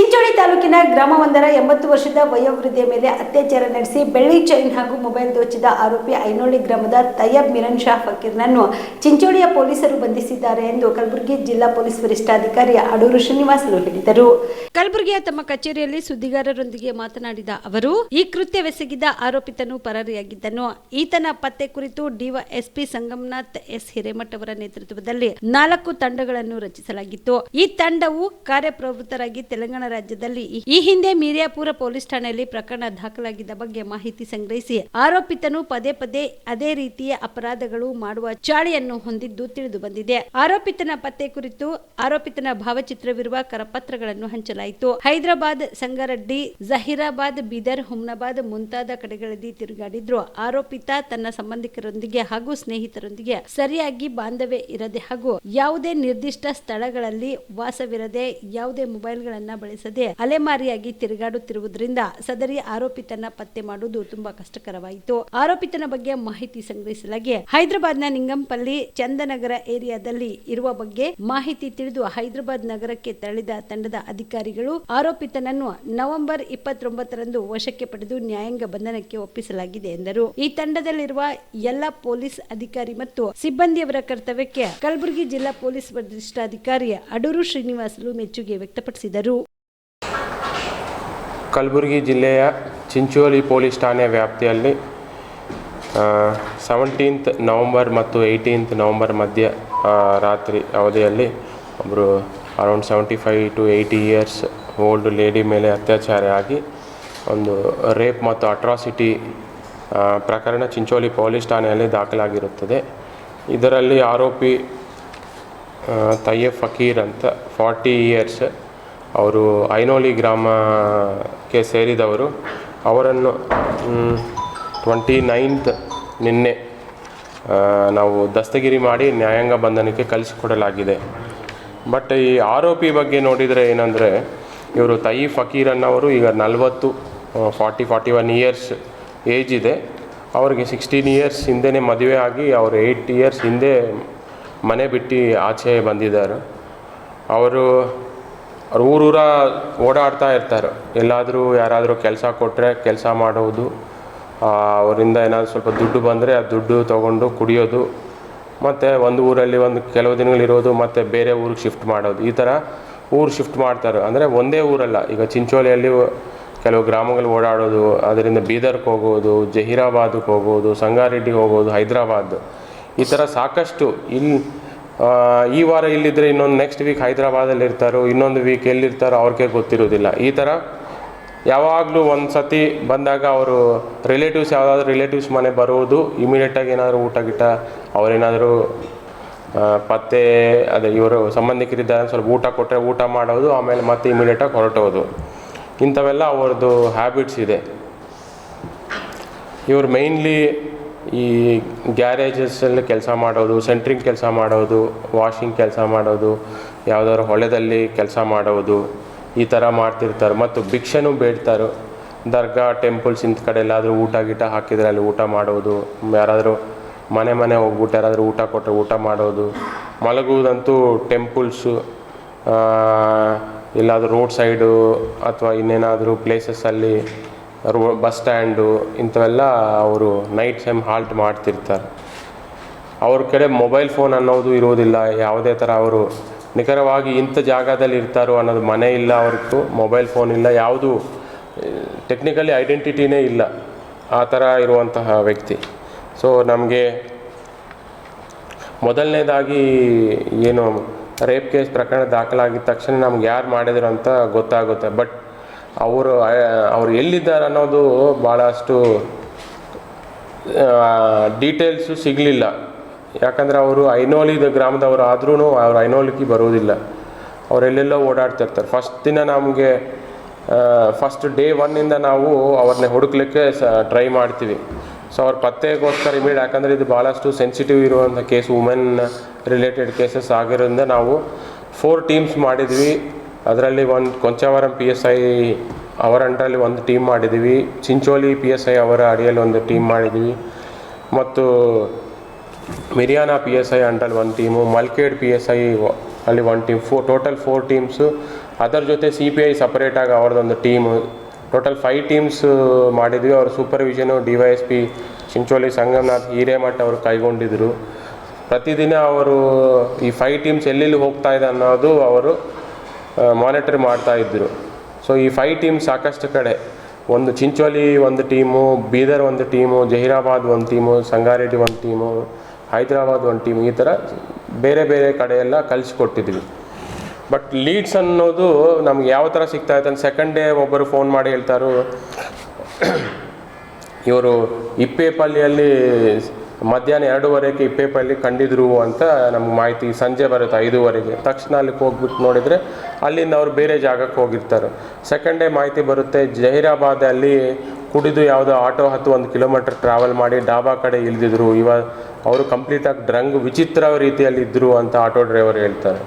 ಚಿಂಚೋಳಿ ತಾಲೂಕಿನ ಗ್ರಾಮವೊಂದರ ಎಂಬತ್ತು ವರ್ಷದ ವಯೋವೃದ್ಧಿಯ ಮೇಲೆ ಅತ್ಯಾಚಾರ ನಡೆಸಿ ಬೆಳ್ಳಿ ಚೈನ್ ಹಾಗೂ ಮೊಬೈಲ್ ದೋಚಿದ ಆರೋಪಿ ಐನೋಳಿ ಗ್ರಾಮದ ತಯ್ಯಬ್ ಮಿರನ್ ಶಾ ಫಕೀರ್ನನ್ನು ಚಿಂಚೋಳಿಯ ಪೊಲೀಸರು ಬಂಧಿಸಿದ್ದಾರೆ ಎಂದು ಕಲಬುರಗಿ ಜಿಲ್ಲಾ ಪೊಲೀಸ್ ವರಿಷ್ಠಾಧಿಕಾರಿ ಅಡೂರು ಶ್ರೀನಿವಾಸಲು ಹೇಳಿದರು. ಕಲಬುರಗಿಯ ತಮ್ಮ ಕಚೇರಿಯಲ್ಲಿ ಸುದ್ದಿಗಾರರೊಂದಿಗೆ ಮಾತನಾಡಿದ ಅವರು, ಈ ಕೃತ್ಯವೆಸಗಿದ ಆರೋಪಿತನು ಪರಾರಿಯಾಗಿದ್ದನು. ಈತನ ಪತ್ತೆ ಕುರಿತು ಡಿವೈಎಸ್ಪಿ ಸಂಗಮನಾಥ್ ಎಸ್ ಹಿರೇಮಠ್ ಅವರ ನೇತೃತ್ವದಲ್ಲಿ ನಾಲ್ಕು ತಂಡಗಳನ್ನು ರಚಿಸಲಾಗಿತ್ತು. ಈ ತಂಡವು ಕಾರ್ಯಪ್ರವೃತ್ತರಾಗಿ ತೆಲಂಗಾಣ ರಾಜ್ಯದಲ್ಲಿ ಈ- ಹಿಂದೆ ಮೀರಿಯಾಪುರ ಪೊಲೀಸ್ ಠಾಣೆಯಲ್ಲಿ ಪ್ರಕರಣ ದಾಖಲಾಗಿದ್ದ ಬಗ್ಗೆ ಮಾಹಿತಿ ಸಂಗ್ರಹಿಸಿ ಆರೋಪಿತನು ಪದೇ ಪದೇ ಅದೇ ರೀತಿಯ ಅಪರಾಧಗಳು ಮಾಡುವ ಚಾಳಿಯನ್ನು ಹೊಂದಿದ್ದು ತಿಳಿದು ಬಂದಿದೆ. ಆರೋಪಿತನ ಪತ್ತೆ ಕುರಿತು ಆರೋಪಿತನ ಭಾವಚಿತ್ರವಿರುವ ಕರಪತ್ರಗಳನ್ನು ಹಂಚಲಾಯಿತು. ಹೈದರಾಬಾದ್ ಸಂಗಾರೆಡ್ಡಿ, ಜಹೀರಾಬಾದ್, ಬೀದರ್, ಹುಮ್ನಾಬಾದ್ ಮುಂತಾದ ಕಡೆಗಳಲ್ಲಿ ತಿರುಗಾಡಿದ್ರು. ಆರೋಪಿತ ತನ್ನ ಸಂಬಂಧಿಕರೊಂದಿಗೆ ಹಾಗೂ ಸ್ನೇಹಿತರೊಂದಿಗೆ ಸರಿಯಾಗಿ ಬಾಂಧವ್ಯ ಇರದೆ ಹಾಗೂ ಯಾವುದೇ ನಿರ್ದಿಷ್ಟ ಸ್ಥಳಗಳಲ್ಲಿ ವಾಸವಿರದೆ ಯಾವುದೇ ಮೊಬೈಲ್ಗಳನ್ನ ಬಳಸದೆ ಅಲೆಮಾರಿಯಾಗಿ ತಿರುಗಾಡುತ್ತಿರುವುದರಿಂದ ಸದರಿ ಆರೋಪಿತನ ಪತ್ತೆ ಮಾಡುವುದು ತುಂಬಾ ಕಷ್ಟಕರವಾಯಿತು. ಆರೋಪಿತನ ಬಗ್ಗೆ ಮಾಹಿತಿ ಸಂಗ್ರಹಿಸಲಾಗಿ ಹೈದರಾಬಾದ್ನ ನಿಂಗಂಪಲ್ಲಿ ಚಂದನಗರ ಏರಿಯಾದಲ್ಲಿ ಇರುವ ಬಗ್ಗೆ ಮಾಹಿತಿ ತಿಳಿದು ಹೈದರಾಬಾದ್ ನಗರಕ್ಕೆ ತೆರಳಿದ ತಂಡದ ಅಧಿಕಾರಿಗಳು ಆರೋಪಿತನನ್ನು ನವೆಂಬರ್ ಇಪ್ಪತ್ತೊಂಬತ್ತರಂದು ವಶಕ್ಕೆ ಪಡೆದು ನ್ಯಾಯಾಂಗ ಬಂಧನಕ್ಕೆ ಒಪ್ಪಿಸಲಾಗಿದೆ ಎಂದರು. ಈ ತಂಡದಲ್ಲಿರುವ ಎಲ್ಲ ಪೊಲೀಸ್ ಅಧಿಕಾರಿ ಮತ್ತು ಸಿಬ್ಬಂದಿಯವರ ಕರ್ತವ್ಯಕ್ಕೆ ಕಲಬುರಗಿ ಜಿಲ್ಲಾ ಪೊಲೀಸ್ ವರಿಷ್ಠಾಧಿಕಾರಿ ಅಡೂರು ಶ್ರೀನಿವಾಸಲು ಮೆಚ್ಚುಗೆ ವ್ಯಕ್ತಪಡಿಸಿದರು. ಕಲಬುರಗಿ ಜಿಲ್ಲೆಯ ಚಿಂಚೋಳಿ ಪೊಲೀಸ್ ಠಾಣೆ ವ್ಯಾಪ್ತಿಯಲ್ಲಿ ಸೆವೆಂಟೀನ್ತ್ ನವಂಬರ್ ಮತ್ತು ಏಯ್ಟೀನ್ತ್ ನವಂಬರ್ ಮಧ್ಯ ರಾತ್ರಿ ಅವಧಿಯಲ್ಲಿ ಒಬ್ಬರು around seventy five to eighty years old lady ಮೇಲೆ ಅತ್ಯಾಚಾರ ಆಗಿ ಒಂದು ರೇಪ್ ಮತ್ತು ಅಟ್ರಾಸಿಟಿ ಪ್ರಕರಣ ಚಿಂಚೋಳಿ ಪೊಲೀಸ್ ಠಾಣೆಯಲ್ಲಿ ದಾಖಲಾಗಿರುತ್ತದೆ. ಇದರಲ್ಲಿ ಆರೋಪಿ ತಯ್ಯ ಫಕೀರ್ ಅಂತ ಫಾರ್ಟಿ ಇಯರ್ಸ್ ಅವರು ಐನೋಲಿ ಗ್ರಾಮಕ್ಕೆ ಸೇರಿದವರು. ಅವರನ್ನು ಟ್ವೆಂಟಿ ನೈನ್ತ್ ನಿನ್ನೆ ನಾವು ದಸ್ತಗಿರಿ ಮಾಡಿ ನ್ಯಾಯಾಂಗ ಬಂಧನಕ್ಕೆ ಕಳಿಸಿಕೊಡಲಾಗಿದೆ. ಬಟ್ ಈ ಆರೋಪಿ ಬಗ್ಗೆ ನೋಡಿದರೆ ಏನಂದರೆ, ಇವರು ತಯಿ ಫಕೀರ್ ಅನ್ನೋರು ಈಗ ನಲವತ್ತು forty forty one years age ಇದೆ. ಅವ್ರಿಗೆ ಸಿಕ್ಸ್ಟೀನ್ ಇಯರ್ಸ್ ಹಿಂದೆನೇ ಮದುವೆ ಆಗಿ ಅವರು ಏಯ್ಟ್ ಇಯರ್ಸ್ ಹಿಂದೆ ಮನೆ ಬಿಟ್ಟು ಆಚೆ ಬಂದಿದ್ದಾರೆ. ಅವರು ಅವ್ರು ಊರೂರ ಓಡಾಡ್ತಾ ಇರ್ತಾರೆ. ಎಲ್ಲಾದರೂ ಯಾರಾದರೂ ಕೆಲಸ ಕೊಟ್ಟರೆ ಕೆಲಸ ಮಾಡೋದು ಅವರಿಂದ ಏನಾದರೂ ಸ್ವಲ್ಪ ದುಡ್ಡು ಬಂದರೆ ಆ ದುಡ್ಡು ತೊಗೊಂಡು ಕುಡಿಯೋದು, ಮತ್ತು ಒಂದು ಊರಲ್ಲಿ ಒಂದು ಕೆಲವು ದಿನಗಳಿರೋದು ಮತ್ತು ಬೇರೆ ಊರಿಗೆ ಶಿಫ್ಟ್ ಮಾಡೋದು. ಈ ಥರ ಊರು ಶಿಫ್ಟ್ ಮಾಡ್ತಾರೆ. ಅಂದರೆ ಒಂದೇ ಊರಲ್ಲ, ಈಗ ಚಿಂಚೋಳಿಯಲ್ಲಿ ಕೆಲವು ಗ್ರಾಮಗಳು ಓಡಾಡೋದು, ಅದರಿಂದ ಬೀದರ್ಗೆ ಹೋಗೋದು, ಜಹೀರಾಬಾದ್ಗೆ ಹೋಗೋದು, ಸಂಗಾರೆಡ್ಡಿಗೆ ಹೋಗೋದು, ಹೈದರಾಬಾದ್. ಈ ಥರ ಸಾಕಷ್ಟು ಇಲ್ಲಿ ಈ ವಾರ ಇಲ್ಲಿದ್ದರೆ ಇನ್ನೊಂದು ನೆಕ್ಸ್ಟ್ ವೀಕ್ ಹೈದರಾಬಾದಲ್ಲಿ ಇರ್ತಾರೋ, ಇನ್ನೊಂದು ವೀಕ್ ಎಲ್ಲಿರ್ತಾರೋ ಅವ್ರಿಗೆ ಗೊತ್ತಿರೋದಿಲ್ಲ ಈ ಥರ ಯಾವಾಗಲೂ ಒಂದು ಸತಿ ಬಂದಾಗ ಅವರು ರಿಲೇಟಿವ್ಸ್ ಯಾವುದಾದ್ರೂ ರಿಲೇಟಿವ್ಸ್ ಮನೆ ಬರುವುದು ಇಮಿಡಿಯೇಟಾಗಿ ಏನಾದರೂ ಊಟ ಗಿಟ, ಅವರೇನಾದರೂ ಪತ್ತೆ, ಅದೇ ಇವರು ಸಂಬಂಧಿಕರಿದ್ದಾರೆ ಸ್ವಲ್ಪ ಊಟ ಕೊಟ್ಟರೆ ಊಟ ಮಾಡೋದು, ಆಮೇಲೆ ಮತ್ತೆ ಇಮಿಡಿಯೇಟಾಗಿ ಹೊರಟೋದು ಇಂಥವೆಲ್ಲ ಅವ್ರದ್ದು ಹ್ಯಾಬಿಟ್ಸ್ ಇದೆ. ಇವರು ಮೈನ್ಲಿ ಈ ಗ್ಯಾರೇಜಸ್ಸಲ್ಲಿ ಕೆಲಸ ಮಾಡೋದು, ಸೆಂಟ್ರಿಂಗ್ ಕೆಲಸ ಮಾಡೋದು, ವಾಷಿಂಗ್ ಕೆಲಸ ಮಾಡೋದು, ಯಾವುದಾದ್ರು ಹೊಳೆದಲ್ಲಿ ಕೆಲಸ ಮಾಡೋದು, ಈ ಥರ ಮಾಡ್ತಿರ್ತಾರೆ. ಮತ್ತು ಭಿಕ್ಷೆನೂ ಬೇಡ್ತಾರೆ. ದರ್ಗಾ ಟೆಂಪಲ್ಸ್ ಇಂಥ ಕಡೆ ಎಲ್ಲಾದರೂ ಊಟ ಗೀಟ ಹಾಕಿದರೆ ಅಲ್ಲಿ ಊಟ ಮಾಡೋದು, ಯಾರಾದರೂ ಮನೆ ಮನೆ ಹೋಗ್ಬಿಟ್ಟು ಯಾರಾದರೂ ಊಟ ಕೊಟ್ಟರೆ ಊಟ ಮಾಡೋದು. ಮಲಗುವುದಂತೂ ಟೆಂಪಲ್ಸು ಎಲ್ಲಾದರೂ ರೋಡ್ ಸೈಡು ಅಥವಾ ಇನ್ನೇನಾದರೂ ಪ್ಲೇಸಸ್ಸಲ್ಲಿ ರೋ ಬಸ್ ಸ್ಟ್ಯಾಂಡು ಇಂಥವೆಲ್ಲ ಅವರು ನೈಟ್ ಟೈಮ್ ಹಾಲ್ಟ್ ಮಾಡ್ತಿರ್ತಾರೆ. ಅವ್ರ ಕಡೆ ಮೊಬೈಲ್ ಫೋನ್ ಅನ್ನೋದು ಇರೋದಿಲ್ಲ. ಯಾವುದೇ ಥರ ಅವರು ನಿಖರವಾಗಿ ಇಂಥ ಜಾಗದಲ್ಲಿ ಇರ್ತಾರೋ ಅನ್ನೋದು ಮನೆ ಇಲ್ಲ ಅವ್ರದ್ದು, ಮೊಬೈಲ್ ಫೋನ್ ಇಲ್ಲ, ಯಾವುದು, ಟೆಕ್ನಿಕಲಿ ಐಡೆಂಟಿಟಿನೇ ಇಲ್ಲ ಆ ಥರ ಇರುವಂತಹ ವ್ಯಕ್ತಿ. ಸೊ ನಮಗೆ ಮೊದಲನೇದಾಗಿ ಏನು ರೇಪ್ ಕೇಸ್ ಪ್ರಕರಣ ದಾಖಲಾಗಿದ್ದ ತಕ್ಷಣ ನಮ್ಗೆ ಯಾರು ಮಾಡಿದ್ರು ಅಂತ ಗೊತ್ತಾಗುತ್ತೆ. ಬಟ್ ಅವರು ಅವ್ರು ಎಲ್ಲಿದ್ದಾರೆ ಅನ್ನೋದು ಭಾಳಷ್ಟು ಡೀಟೇಲ್ಸು ಸಿಗಲಿಲ್ಲ. ಯಾಕಂದರೆ ಅವರು ಐನೋಲಿದ ಗ್ರಾಮದವರು ಆದ್ರೂ ಅವ್ರು ಐನೋಲಿಗೆ ಬರೋದಿಲ್ಲ. ಅವರೆಲ್ಲೆಲ್ಲೋ ಓಡಾಡ್ತಿರ್ತಾರೆ ಫಸ್ಟ್ ದಿನ ನಮಗೆ ಫಸ್ಟ್ ಡೇ ಒನ್ನಿಂದ ನಾವು ಅವ್ರನ್ನ ಹುಡುಕ್ಲಿಕ್ಕೆ ಸ ಟ್ರೈ ಮಾಡ್ತೀವಿ. ಸೊ ಅವ್ರ ಪತ್ತೆಗೋಸ್ಕರ ಇಮಿಡಿಯೇಟ್ ಯಾಕಂದರೆ ಇದು ಭಾಳಷ್ಟು ಸೆನ್ಸಿಟಿವ್ ಇರುವಂಥ ಕೇಸ್ ವುಮೆನ್ ರಿಲೇಟೆಡ್ ಕೇಸಸ್ ಆಗಿರೋದ್ರಿಂದ ನಾವು ಫೋರ್ ಟೀಮ್ಸ್ ಮಾಡಿದ್ವಿ. ಅದರಲ್ಲಿ ಒಂದು ಕೊಂಚಾವರಂ ಪಿ ಎಸ್ ಐ ಅವರ ಅಂಡರಲ್ಲಿ ಒಂದು ಟೀಮ್ ಮಾಡಿದ್ದೀವಿ ಚಿಂಚೋಲಿ ಪಿ ಎಸ್ ಐ ಅವರ ಅಡಿಯಲ್ಲಿ ಒಂದು ಟೀಮ್ ಮಾಡಿದ್ದೀವಿ ಮತ್ತು ಮಿರಿಯಾನ ಪಿ ಎಸ್ ಐ ಅಂಡ್ರಲ್ಲಿ ಒಂದು team Malkhed P S I ಅಲ್ಲಿ ಒನ್ ಟೀಮ್ ಫೋ ಟೋಟಲ್ ಫೋರ್ ಟೀಮ್ಸು ಅದರ ಜೊತೆ ಸಿ ಪಿ ಐ ಸಪ್ರೇಟಾಗಿ ಅವ್ರದ್ದೊಂದು ಟೀಮು ಟೋಟಲ್ ಫೈವ್ ಟೀಮ್ಸ್ ಮಾಡಿದ್ವಿ. ಅವ್ರ ಸೂಪರ್ವಿಷನು D Y S P Chincholi Sangamnath, Hiremath ಅವರು ಕೈಗೊಂಡಿದ್ದರು ಪ್ರತಿದಿನ ಅವರು ಈ ಫೈವ್ ಟೀಮ್ಸ್ ಎಲ್ಲೆಲ್ಲಿ ಹೋಗ್ತಾ ಇದೆ ಅನ್ನೋದು ಅವರು ಮಾನಿಟರ್ ಮಾಡ್ತಾ ಇದ್ದರು ಸೊ ಈ ಫೈವ್ ಟೀಮ್ ಸಾಕಷ್ಟು ಕಡೆ, ಒಂದು ಚಿಂಚೋಲಿ ಒಂದು ಟೀಮು, ಬೀದರ್ ಒಂದು ಟೀಮು, ಜಹೀರಾಬಾದ್ ಒಂದು ಟೀಮು, ಸಂಗಾರೆಡ್ಡಿ ಒಂದು ಟೀಮು, ಹೈದರಾಬಾದ್ ಒಂದು ಟೀಮು, ಈ ಥರ ಬೇರೆ ಬೇರೆ ಕಡೆ ಎಲ್ಲ ಕಲಿಸ್ಕೊಟ್ಟಿದ್ವಿ ಬಟ್ ಲೀಡ್ಸ್ ಅನ್ನೋದು ನಮ್ಗೆ ಯಾವ ಥರ ಸಿಗ್ತಾ ಇತ್ತು ಅಂತ ಸೆಕೆಂಡ್ ಡೇ ಒಬ್ಬರು ಫೋನ್ ಮಾಡಿ ಹೇಳ್ತಾರು, ಇವರು ಇಪ್ಪೇಪಲ್ಲಿಯಲ್ಲಿ ಮಧ್ಯಾಹ್ನ ಎರಡೂವರೆಗೆ ಇಪ್ಪೇಪಲ್ಲಿ ಕಂಡಿದ್ರು ಅಂತ ನಮ್ಗೆ ಮಾಹಿತಿ ಸಂಜೆ ಬರುತ್ತೆ, ಐದೂವರೆಗೆ. ತಕ್ಷಣ ಅಲ್ಲಿಗೆ ಹೋಗ್ಬಿಟ್ಟು ನೋಡಿದರೆ ಅಲ್ಲಿಂದ ಅವ್ರು ಬೇರೆ ಜಾಗಕ್ಕೆ ಹೋಗಿರ್ತಾರೆ. ಸೆಕೆಂಡ್ ಡೇ ಮಾಹಿತಿ ಬರುತ್ತೆ, ಜಹೀರಾಬಾದಲ್ಲಿ ಕುಡಿದು ಯಾವುದೋ ಆಟೋ ಹತ್ತು ಒಂದು ಕಿಲೋಮೀಟರ್ ಟ್ರಾವೆಲ್ ಮಾಡಿ ಡಾಬಾ ಕಡೆ ಇಳಿದಿದ್ರು. ಇವಾಗ ಅವರು ಕಂಪ್ಲೀಟಾಗಿ ಡ್ರಂಗ್ ವಿಚಿತ್ರ ರೀತಿಯಲ್ಲಿ ಇದ್ದರು ಅಂತ ಆಟೋ ಡ್ರೈವರ್ ಹೇಳ್ತಾರೆ.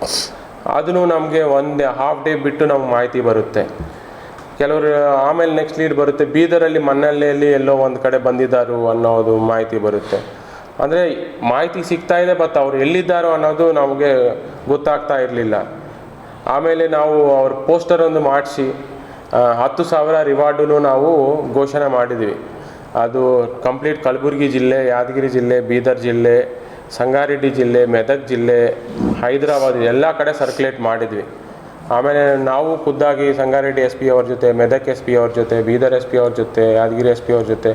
ಅದನ್ನು ನಮಗೆ ಒಂದು ಹಾಫ್ ಡೇ ಬಿಟ್ಟು ನಮ್ಗೆ ಮಾಹಿತಿ ಬರುತ್ತೆ. ಕೆಲವರು, ಆಮೇಲೆ ನೆಕ್ಸ್ಟ್ ಲೀಡ್ ಬರುತ್ತೆ, ಬೀದರಲ್ಲಿ ಮನೆಯಲ್ಲಿ ಎಲ್ಲೋ ಒಂದು ಕಡೆ ಬಂದಿದ್ದಾರು ಅನ್ನೋದು ಮಾಹಿತಿ ಬರುತ್ತೆ. ಅಂದರೆ ಮಾಹಿತಿ ಸಿಗ್ತಾ ಇದೆ ಬಟ್ ಅವ್ರು ಎಲ್ಲಿದ್ದಾರೋ ಅನ್ನೋದು ನಮಗೆ ಗೊತ್ತಾಗ್ತಾ ಇರಲಿಲ್ಲ. ಆಮೇಲೆ ನಾವು ಅವ್ರ ಪೋಸ್ಟರ್ ಒಂದು ಮಾಡಿಸಿ ಹತ್ತು ಸಾವಿರ ರಿವಾರ್ಡನ್ನು ನಾವು ಘೋಷಣೆ ಮಾಡಿದ್ವಿ. ಅದು ಕಂಪ್ಲೀಟ್ ಕಲಬುರಗಿ ಜಿಲ್ಲೆ, ಯಾದಗಿರಿ ಜಿಲ್ಲೆ, ಬೀದರ್ ಜಿಲ್ಲೆ, ಸಂಗಾರೆಡ್ಡಿ ಜಿಲ್ಲೆ, ಮೆದಕ್ ಜಿಲ್ಲೆ, ಹೈದರಾಬಾದ್ ಎಲ್ಲ ಕಡೆ ಸರ್ಕ್ಯುಲೇಟ್ ಮಾಡಿದ್ವಿ. ಆಮೇಲೆ ನಾವು ಖುದ್ದಾಗಿ ಸಂಗಾರೆಡ್ಡಿ ಎಸ್ ಪಿ ಅವ್ರ ಜೊತೆ, ಮೆದಕ್ ಎಸ್ ಪಿ ಅವ್ರ ಜೊತೆ, ಬೀದರ್ ಎಸ್ ಪಿ ಅವ್ರ ಜೊತೆ, ಯಾದಗಿರಿ ಎಸ್ ಪಿ ಅವ್ರ ಜೊತೆ,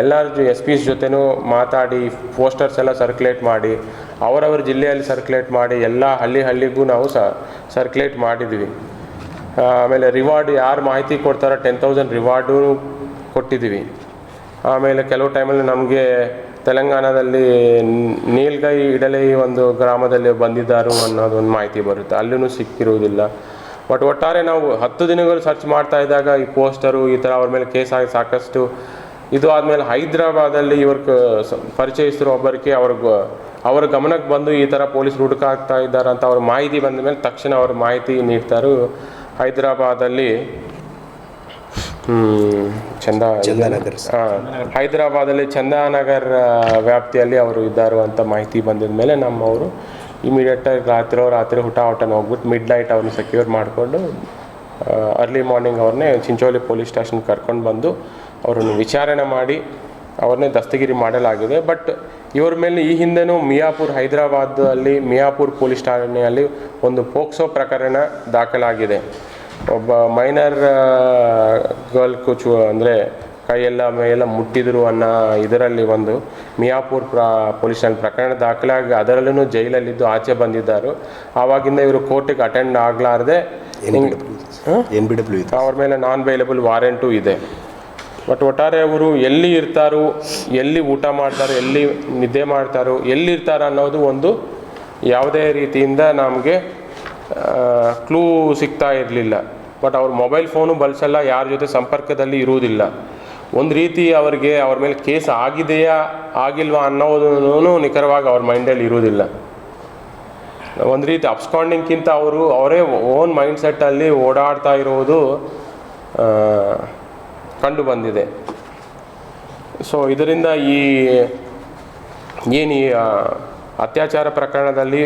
ಎಲ್ಲರ ಎಸ್ ಪಿಸ್ ಜೊತೆನೂ ಮಾತಾಡಿ, ಪೋಸ್ಟರ್ಸ್ ಎಲ್ಲ ಸರ್ಕ್ಯುಲೇಟ್ ಮಾಡಿ, ಅವರವರ ಜಿಲ್ಲೆಯಲ್ಲಿ ಸರ್ಕ್ಯುಲೇಟ್ ಮಾಡಿ, ಎಲ್ಲ ಹಳ್ಳಿ ಹಳ್ಳಿಗೂ ನಾವು ಸ ಸರ್ಕ್ಯುಲೇಟ್ ಮಾಡಿದ್ವಿ. ಆಮೇಲೆ ರಿವಾರ್ಡ್ ಯಾರು ಮಾಹಿತಿ ಕೊಡ್ತಾರೋ ಟೆನ್ ತೌಸಂಡ್ ರಿವಾರ್ಡು ಕೊಟ್ಟಿದ್ದೀವಿ ಆಮೇಲೆ ಕೆಲವು ಟೈಮಲ್ಲಿ ನಮಗೆ ತೆಲಂಗಾಣದಲ್ಲಿ ನೀಲ್ಗೈ ಇಡಲೈ ಒಂದು ಗ್ರಾಮದಲ್ಲಿ ಬಂದಿದ್ದಾರು ಅನ್ನೋದೊಂದು ಮಾಹಿತಿ ಬರುತ್ತೆ. ಅಲ್ಲೂ ಸಿಕ್ಕಿರುವುದಿಲ್ಲ ಬಟ್ ಒಟ್ಟಾರೆ ನಾವು ಹತ್ತು ದಿನಗಳು ಸರ್ಚ್ ಮಾಡ್ತಾ ಇದ್ದಾಗ ಈ ಪೋಸ್ಟರು ಈ ಥರ ಅವ್ರ ಮೇಲೆ ಕೇಸ್ ಆಗಿ ಸಾಕಷ್ಟು ಇದು ಆದಮೇಲೆ ಹೈದ್ರಾಬಾದಲ್ಲಿ ಇವ್ರ ಪರಿಚಯಿಸಿದ್ರು ಒಬ್ಬರಿಗೆ ಅವ್ರಿಗೆ ಅವರ ಗಮನಕ್ಕೆ ಬಂದು ಈ ಥರ ಪೊಲೀಸ್ ಹುಡುಕಾಗ್ತಾ ಇದ್ದಾರೆ ಅಂತ ಅವ್ರ ಮಾಹಿತಿ ಬಂದ ಮೇಲೆ ತಕ್ಷಣ ಅವ್ರ ಮಾಹಿತಿ ನೀಡ್ತಾರು. ಹೈದ್ರಾಬಾದಲ್ಲಿ ಚಂದ ಚಂದಾನಗರ್ ಹಾಂ ಹೈದರಾಬಾದಲ್ಲಿ ಚಂದಾನಗರ್ ವ್ಯಾಪ್ತಿಯಲ್ಲಿ ಅವರು ಇದ್ದಾರು ಅಂತ ಮಾಹಿತಿ ಬಂದಿದ ಮೇಲೆ ನಮ್ಮವರು ಇಮಿಡಿಯೇಟಾಗಿ ರಾತ್ರಿ ರಾತ್ರಿ ಹುಟ ಹುಟನ ಹೋಗ್ಬಿಟ್ಟು ಮಿಡ್ ನೈಟ್ ಅವ್ರನ್ನ ಸೆಕ್ಯೂರ್ ಮಾಡಿಕೊಂಡು ಅರ್ಲಿ ಮಾರ್ನಿಂಗ್ ಅವ್ರನ್ನೇ ಚಿಂಚೋಳಿ ಪೊಲೀಸ್ ಸ್ಟೇಷನ್ ಕರ್ಕೊಂಡು ಬಂದು ಅವರನ್ನು ವಿಚಾರಣೆ ಮಾಡಿ ಅವ್ರನ್ನೇ ದಸ್ತಗಿರಿ ಮಾಡಲಾಗಿದೆ. ಬಟ್ ಇವ್ರ ಮೇಲೆ ಈ ಹಿಂದೆನೂ ಮಿಯಾಪುರ್ ಹೈದರಾಬಾದ್ ಅಲ್ಲಿ, ಮಿಯಾಪುರ್ ಪೊಲೀಸ್ ಠಾಣೆಯಲ್ಲಿ ಒಂದು ಪೋಕ್ಸೋ ಪ್ರಕರಣ ದಾಖಲಾಗಿದೆ. ಒಬ್ಬ ಮೈನರ್ ಗರ್ಲ್ ಕುಚು ಅಂದರೆ ಕೈಯೆಲ್ಲ ಮೈಯೆಲ್ಲ ಮುಟ್ಟಿದ್ರು ಅನ್ನೋ ಇದರಲ್ಲಿ ಒಂದು ಮಿಯಾಪುರ್ ಪ್ರ ಪೊಲೀಸ್ನಲ್ಲಿ ಪ್ರಕರಣ ದಾಖಲಾಗಿ ಅದರಲ್ಲೂ ಜೈಲಲ್ಲಿದ್ದು ಆಚೆ ಬಂದಿದ್ದರು. ಆವಾಗಿಂದ ಇವರು ಕೋರ್ಟಿಗೆ ಅಟೆಂಡ್ ಆಗಲಾರ್ದೆ ಎನ್ ಬಿ ಡಬ್ಲ್ಯೂ ಇತ್ತು. ಬಿ ಅವ್ರ ಮೇಲೆ ನಾನ್ ಬೈಲಬಲ್ ವಾರೆಂಟು ಇದೆ. ಬಟ್ ಒಟ್ಟಾರೆ ಅವರು ಎಲ್ಲಿ ಇರ್ತಾರೋ ಎಲ್ಲಿ ಊಟ ಮಾಡ್ತಾರೋ ಎಲ್ಲಿ ನಿದ್ದೆ ಮಾಡ್ತಾರೋ ಎಲ್ಲಿ ಇರ್ತಾರೋ ಅನ್ನೋದು ಒಂದು ಯಾವುದೇ ರೀತಿಯಿಂದ ನಮಗೆ ಕ್ಲೂ ಸಿಗ್ತಾ ಇರಲಿಲ್ಲ. ಬಟ್ ಅವ್ರ ಮೊಬೈಲ್ ಫೋನು ಬಳಸಲ್ಲ ಯಾರ ಜೊತೆ ಸಂಪರ್ಕದಲ್ಲಿ ಇರುವುದಿಲ್ಲ. ಒಂದು ರೀತಿ ಅವರಿಗೆ ಅವ್ರ ಮೇಲೆ ಕೇಸ್ ಆಗಿದೆಯಾ ಆಗಿಲ್ವಾ ಅನ್ನೋದನ್ನು ನಿಖರವಾಗಿ ಅವ್ರ ಮೈಂಡಲ್ಲಿ ಇರುವುದಿಲ್ಲ. ಒಂದು ರೀತಿ ಅಪ್ಸ್ಕಾಂಡಿಂಗ್ಗಿಂತ ಅವರು ಅವರೇ ಓನ್ ಮೈಂಡ್ ಸೆಟ್ಟಲ್ಲಿ ಓಡಾಡ್ತಾ ಇರುವುದು ಆ, ಕಂಡು ಬಂದಿದೆ. ಸೊ ಇದರಿಂದ ಈ ಏನು ಈ ಅತ್ಯಾಚಾರ ಪ್ರಕರಣದಲ್ಲಿ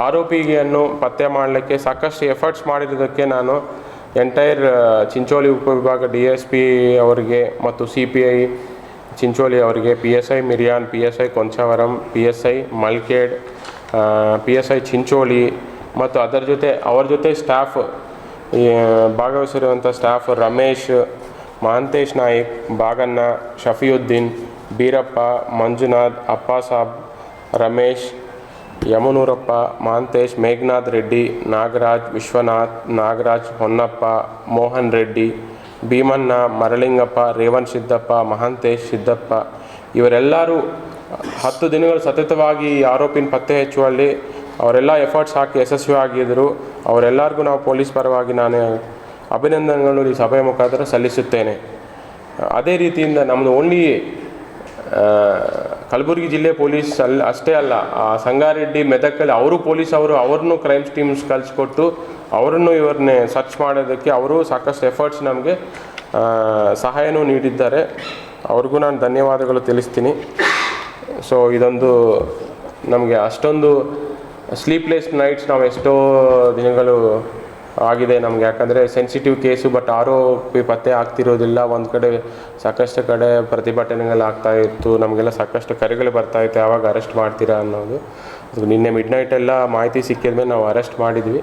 ಆರೋಪಿಯನ್ನು ಪತ್ತೆ ಮಾಡಲಿಕ್ಕೆ ಸಾಕಷ್ಟು ಎಫರ್ಟ್ಸ್ ಮಾಡಿರೋದಕ್ಕೆ ನಾನು ಎಂಟೈರ್ ಚಿಂಚೋಳಿ ಉಪವಿಭಾಗ ಡಿ ಎಸ್ ಪಿ ಅವರಿಗೆ ಮತ್ತು ಸಿ ಪಿ ಐ ಚಿಂಚೋಳಿ ಅವರಿಗೆ P S I Miriyan P S I Konchavaram P S I Malkhed P S I Chincholi ಮತ್ತು ಅದರ ಜೊತೆ, ಅವರ ಜೊತೆ ಸ್ಟಾಫ್ ಭಾಗವಹಿಸಿರುವಂಥ ಸ್ಟಾಫ್ ರಮೇಶ್, ಮಹಾಂತೇಶ್ ನಾಯ್ಕ್, ಬಾಗಣ್ಣ, ಶಫಿಯುದ್ದೀನ್, ಬೀರಪ್ಪ, ಮಂಜುನಾಥ್ ಅಪ್ಪಾಸಾಬ್ ರಮೇಶ್ ಯಮನೂರಪ್ಪ, ಮಾಂತೇಶ್, ಮೇಘನಾಥ್ ರೆಡ್ಡಿ, ನಾಗರಾಜ್, ವಿಶ್ವನಾಥ್, ನಾಗರಾಜ್, ಹೊನ್ನಪ್ಪ, ಮೋಹನ್ ರೆಡ್ಡಿ, ಭೀಮಣ್ಣ, ಮರಳಿಂಗಪ್ಪ ರೇವಣ್ ಸಿದ್ದಪ್ಪ, ಮಹಾಂತೇಶ್ ಸಿದ್ದಪ್ಪ. ಇವರೆಲ್ಲರೂ ಹತ್ತು ದಿನಗಳು ಸತತವಾಗಿ ಆರೋಪಿನ ಪತ್ತೆ ಹೆಚ್ಚುವಲ್ಲಿ ಅವರೆಲ್ಲ ಎಫರ್ಟ್ಸ್ ಹಾಕಿ ಯಶಸ್ವಿ ಆಗಿದ್ದರು ಅವರೆಲ್ಲರಿಗೂ ನಾವು ಪೊಲೀಸ್ ಪರವಾಗಿ ನಾನು ಅಭಿನಂದನೆಗಳು ಈ ಸಭೆಯ ಮುಖಾಂತರ ಸಲ್ಲಿಸುತ್ತೇನೆ. ಅದೇ ರೀತಿಯಿಂದ ನಮ್ಮದು ಓನ್ಲಿ ಕಲಬುರಗಿ ಜಿಲ್ಲೆ ಪೊಲೀಸ್ ಅಲ್ಲಿ ಅಷ್ಟೇ ಅಲ್ಲ ಸಂಗಾರೆಡ್ಡಿ ಮೆದಕಲ್ಲಿ ಅವರು ಪೊಲೀಸ್ ಅವರು ಅವ್ರನ್ನೂ ಕ್ರೈಮ್ ಟೀಮ್ಸ್ ಕಳಿಸ್ಕೊಟ್ಟು ಅವರನ್ನು ಇವ್ರನ್ನೇ ಸರ್ಚ್ ಮಾಡೋದಕ್ಕೆ ಅವರು ಸಾಕಷ್ಟು ಎಫರ್ಟ್ಸ್ ನಮಗೆ ಸಹಾಯನೂ ನೀಡಿದ್ದಾರೆ. ಅವ್ರಿಗೂ ನಾನು ಧನ್ಯವಾದಗಳು ತಿಳಿಸ್ತೀನಿ. ಸೊ ಇದೊಂದು ನಮಗೆ ಅಷ್ಟೊಂದು ಸ್ಲೀಪ್ಲೆಸ್ ನೈಟ್ಸ್ ನಾವು ಎಷ್ಟೋ ದಿನಗಳು ಆಗಿದೆ ನಮ್ಗೆ. ಯಾಕಂದರೆ ಸೆನ್ಸಿಟಿವ್ ಕೇಸು ಬಟ್ ಆರೋಪಿ ಪತ್ತೆ ಆಗ್ತಿರೋದಿಲ್ಲ. ಒಂದು ಕಡೆ ಸಾಕಷ್ಟು ಕಡೆ ಪ್ರತಿಭಟನೆಗಳು ಆಗ್ತಾ ಇತ್ತು. ನಮಗೆಲ್ಲ ಸಾಕಷ್ಟು ಕರೆಗಳು ಬರ್ತಾ ಇತ್ತು. ಯಾವಾಗ ಅರೆಸ್ಟ್ ಮಾಡ್ತೀರಾ ಅನ್ನೋದು. ನಿನ್ನೆ ಮಿಡ್ ನೈಟೆಲ್ಲ ಮಾಹಿತಿ ಸಿಕ್ಕಿದ ಮೇಲೆ ನಾವು ಅರೆಸ್ಟ್ ಮಾಡಿದ್ವಿ.